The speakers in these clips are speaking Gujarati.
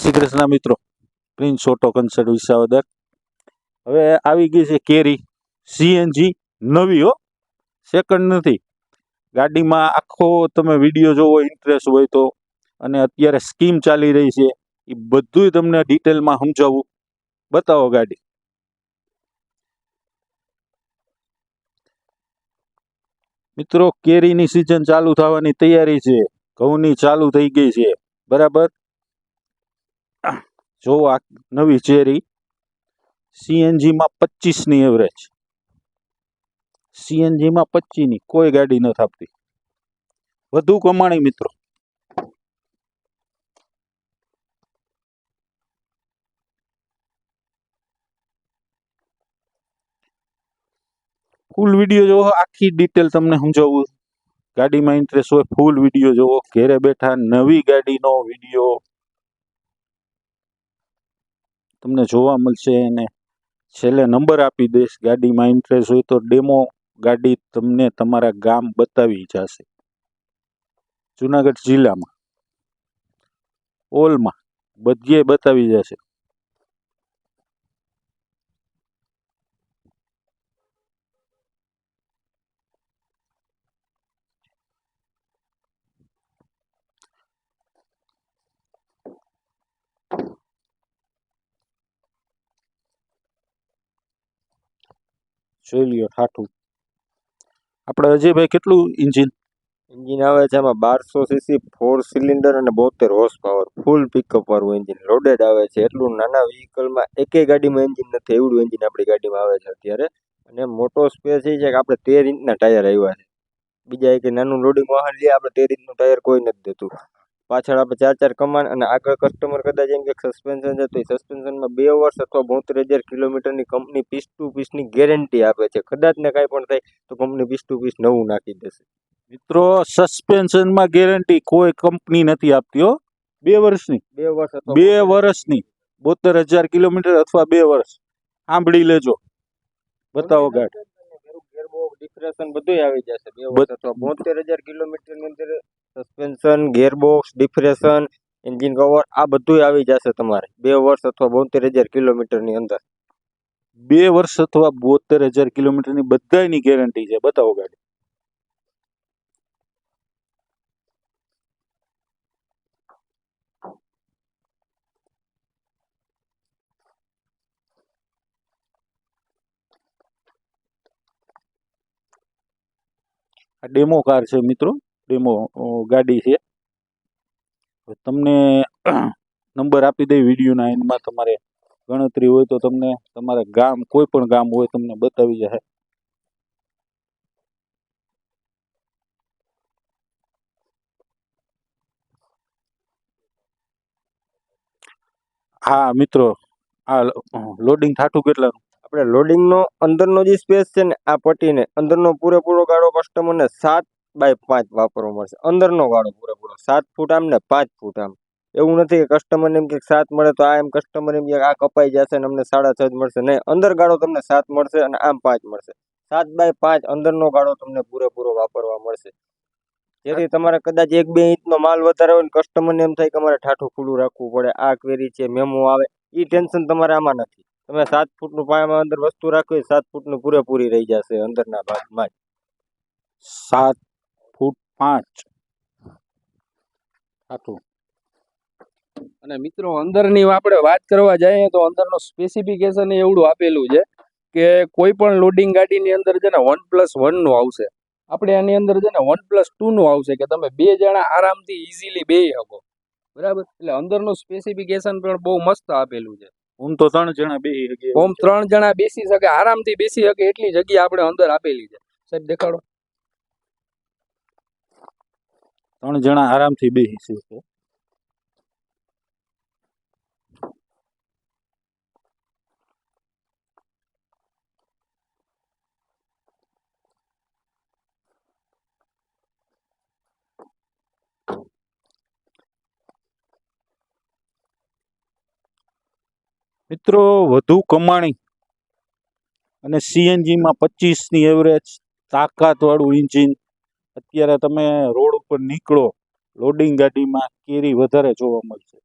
શ્રી કૃષ્ણ મિત્રો. પ્રિન્સ ઓટો કન્સર્ટ વિસાવદર હવે આવી ગઈ છે કેરી. સીએનજી નવી હો. સેકન્ડ નથી. ગાડીમાં આખો તમે વીડિયો જોવો ઇન્ટરેસ્ટ હોય તો. અને અત્યારે સ્કીમ ચાલી રહી છે. એ બધું તમને ડિટેલમાં સમજાવવું બતાવો ગાડી. મિત્રો, કેરીની સિઝન ચાલુ થવાની તૈયારી છે. ઘઉંની ચાલુ થઈ ગઈ છે. બરાબર? જો આ નવી ચેરી સીએનજીમાં પચીસની એવરેજ સીએનજીમાં પચીસની, કોઈ ગાડી નથી આપતી વધુ કમાણી મિત્રો. ફૂલ વીડિયો જોવો, આખી ડિટેલ તમને સમજાવું. ગાડીમાં ઇન્ટરેસ્ટ હોય ફૂલ વીડિયો જોવો. ઘેરે બેઠા નવી ગાડીનો વીડિયો તમને જોવા મળશે અને છેલ્લે નંબર આપી દઈશ. ગાડીમાં ઇન્ટરેસ્ટ હોય તો ડેમો ગાડી તમને તમારા ગામ બતાવી જશે. જુનાગઢ જિલ્લામાં, ઓલમાં બધીએ બતાવી જશે. જોઈ લ્યો ઠાઠું આપણે અજયભાઈ કેટલું ઇન્જિન એન્જિન આવે છે એમાં બારસો સીસી ફોર સિલિન્ડર અને બોતેર હોર્સ પાવર ફૂલ પિકઅપ વાળું એન્જિન લોડેડ આવે છે. એટલું નાના વ્હીકલમાં એકે ગાડીમાં એન્જિન નથી. એવડું એન્જિન આપણી ગાડીમાં આવે છે અત્યારે. અને મોટો સ્પેસ એ છે કે આપણે તેર ઇંચના ટાયર આવ્યા છે. બીજા એક નાનું લોડિંગ વાહન લઈએ આપણે તેર ઇંચનું ટાયર કોઈ નથી દેતું. પાછળ આપણે ચાર ચાર કમાન અને આગળ કસ્ટમર કદાચ એમ કે સસ્પેન્શન છે તો એ સસ્પેન્શનમાં બે વર્ષ અથવા બોતેર હજાર કિલોમીટરની કંપની પીસ ટુ પીસની ગેરંટી આપે છે. કદાચ ને કાંઈ પણ થાય તો કંપની પીસ ટુ પીસ નવું નાખી દેશે. મિત્રો સસ્પેન્શનમાં ગેરંટી કોઈ કંપની નથી આપતી હો. બે વર્ષની. બે વર્ષ અથવા બે વર્ષની. બોતેર હજાર કિલોમીટર અથવા બે વર્ષ. સાંભળી લેજો. બતાવો ગાડી ડિપ્રેશન બધું આવી જશે. બે વર્ષ અથવા બોતેર હજાર કિલોમીટરની અંદર સસ્પેન્શન ગેરબોક્સ ડિફ્રેશન એન્જિન કવર આ બધું આવી જશે તમારે. બે વર્ષ અથવા બોતેર હજાર કિલોમીટરની અંદર. બે વર્ષ અથવા બોતેર હજાર કિલોમીટરની બધાયની ગેરંટી છે. બતાવો ગાડી. આ ડેમો કાર છે મિત્રો. ડેમો ગાડી છે. તમને નંબર આપી દઈ વિડીયોના એન્ડમાં તમારે ગણતરી હોય તો તમને તમારા ગામ, કોઈ પણ ગામ હોય તમને બતાવી જશે. હા, મિત્રો, આ લોડિંગ થાઠું કેટલાનું? આપણે લોડિંગનો અંદરનો જે સ્પેસ છે ને, આ પટ્ટીને અંદરનો પૂરેપૂરો ગાળો કસ્ટમરને સાત બાય પાંચ વાપરવો મળશે. અંદરનો વાળો પૂરેપૂરો સાત ફૂટ આમ ને પાંચ ફૂટ આમ. એવું નથી કે કસ્ટમરને એમ કે સાત મળે તો આ એમ કસ્ટમર એમ કે આ કપાઈ જશે ને અમને સાડા છ જ મળશે. નહીં, અંદર ગાળો તમને સાત મળશે અને આમ પાંચ મળશે. સાત બાય પાંચ અંદરનો ગાળો તમને પૂરેપૂરો વાપરવા મળશે. જેથી તમારે કદાચ એક બે ઇંચનો માલ વધારે હોય ને કસ્ટમરને એમ થાય કે અમારે ઠાઠું ખુલ્લું રાખવું પડે. આ ક્વેરી છે મેમો આવે. એ ટેન્શન તમારે આમાં નથી. તમે સાત ફૂટનું પાયામાં અંદર વસ્તુ રાખવી સાત ફૂટનું પૂરેપૂરી રહી જશે અંદરના ભાગમાં જ. સાત પાંચ. થાઠું અને મિત્રો અંદરની આપણે વાત કરવા જઈએ તો અંદરનો સ્પેસિફિકેશન એવડું આપેલું છે કે કોઈ પણ લોડિંગ ગાડીની અંદર છે ને વન પ્લસ વનનું આવશે. આપણે આની અંદર છે ને વન પ્લસ ટુનું આવશે કે તમે બે જણા આરામથી ઇઝીલી બે શકો. બરાબર? એટલે અંદરનું સ્પેસિફિકેશન પણ બહુ મસ્ત આપેલું છે. ઓમ તો ત્રણ જણા બે ઓમ ત્રણ જણા બેસી શકે આરામથી બેસી શકે એટલી જગ્યા આપણે અંદર આપેલી છે. સાહેબ દેખાડો. ત્રણ જણા આરામથી બેસી શકે. મિત્રો વધુ કમાણી અને સીએનજીમાં પચીસની એવરેજ તાકાતવાળું એન્જિન અત્યારે તમે રોડ ઉપર નીકળો લોડિંગ ગાડીમાં કેરી વધારે જોવા મળશે.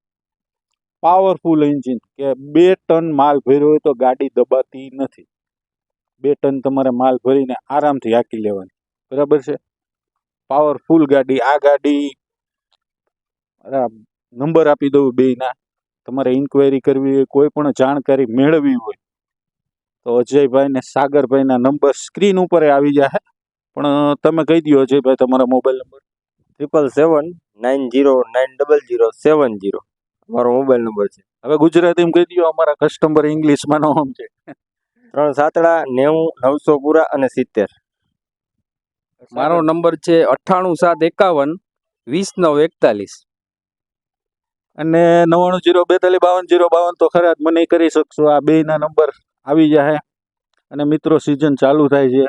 પાવરફુલ એન્જિન કે બે ટન માલ ભર્યો હોય તો ગાડી દબાતી નથી. બે ટન તમારે માલ ભરીને આરામથી હાંકી લેવાની. બરાબર છે? પાવરફુલ ગાડી, આ ગાડી નંબર આપી દઉં બેયના. તમારે ઇન્ક્વાયરી કરવી હોય, કોઈ પણ જાણકારી મેળવવી હોય, તો અજયભાઈ ને સાગરભાઈના નંબર સ્ક્રીન ઉપર આવી જાય. પણ તમે કહી દો ભાઈ તમારા mobile number triple seven nine zero nine double zero seven zero મારો મોબાઈલ નંબર છે. હવે ગુજરાતીમાં કહી દો અમારા કસ્ટમર ઇંગ્લિશમાં નો છે. ત્રણ સાતડા નેવું નવસો પૂરા અને સિત્તેર. મારો નંબર છે અઠ્ઠાણું સાત એકાવન વીસ નવ એકતાલીસ. અને નવ્વાણું જીરો બેતાલીસ બાવન જીરો બાવન તો ખરા જ મને કરી શકશો. આ બેયના નંબર આવી જાય અને મિત્રો સિઝન ચાલુ થાય છે.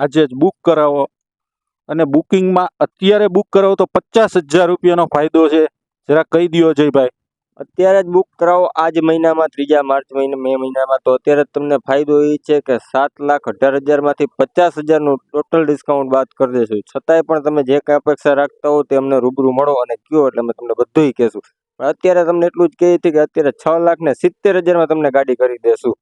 આજે જ બુક કરાવો. અને બુકિંગમાં અત્યારે બુક કરાવો તો પચાસ હજાર રૂપિયાનો ફાયદો છે. જરા કહી દો જયભાઈ અત્યારે જ બુક કરાવો. આજ મહિનામાં, ત્રીજા માર્ચ મહિના, મે મહિનામાં તો અત્યારે તમને ફાયદો એ છે કે સાત લાખ અઢાર હજારમાંથી પચાસ હજારનું ટોટલ ડિસ્કાઉન્ટ બાદ કરી દેશું. છતાંય પણ તમે જે કાંઈ અપેક્ષા રાખતા હો તે અમને રૂબરૂ મળો અને કયો એટલે અમે તમને બધુંય કહેશું. પણ અત્યારે તમને એટલું જ કહીએ છીએ કે અત્યારે છ લાખ ને સિત્તેર હજારમાં તમને ગાડી કરી દેશું.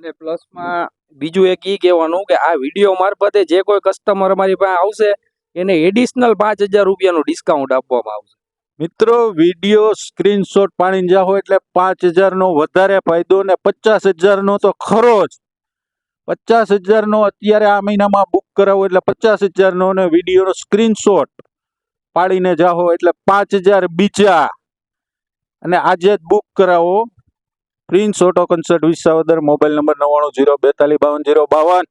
અને પ્લસમાં બીજું એક ઈ કહેવાનું કે આ વીડિયો મારફતે જે કોઈ કસ્ટમર અમારી પાસે આવશે, એને એડિશનલ પાંચ હજાર રૂપિયાનું ડિસ્કાઉન્ટ આપવામાં આવશે. મિત્રો વીડિયો સ્ક્રીનશોટ પાડીને જાઓ એટલે પાંચ હજારનો વધારે ફાયદો ને પચાસ હજારનો તો ખરો જ. પચાસ હજારનો અત્યારે આ મહિનામાં બુક કરાવો એટલે પચાસ હજારનો ને વિડીયોનો સ્ક્રીનશોટ પાડીને જાઓ એટલે પાંચ હજાર બીજા. અને આજે જ બુક કરાવો. Prince auto concert Visavadar mobile number નવ્વાણું જીરો બેતાલીસ બાવન જીરો બાવન.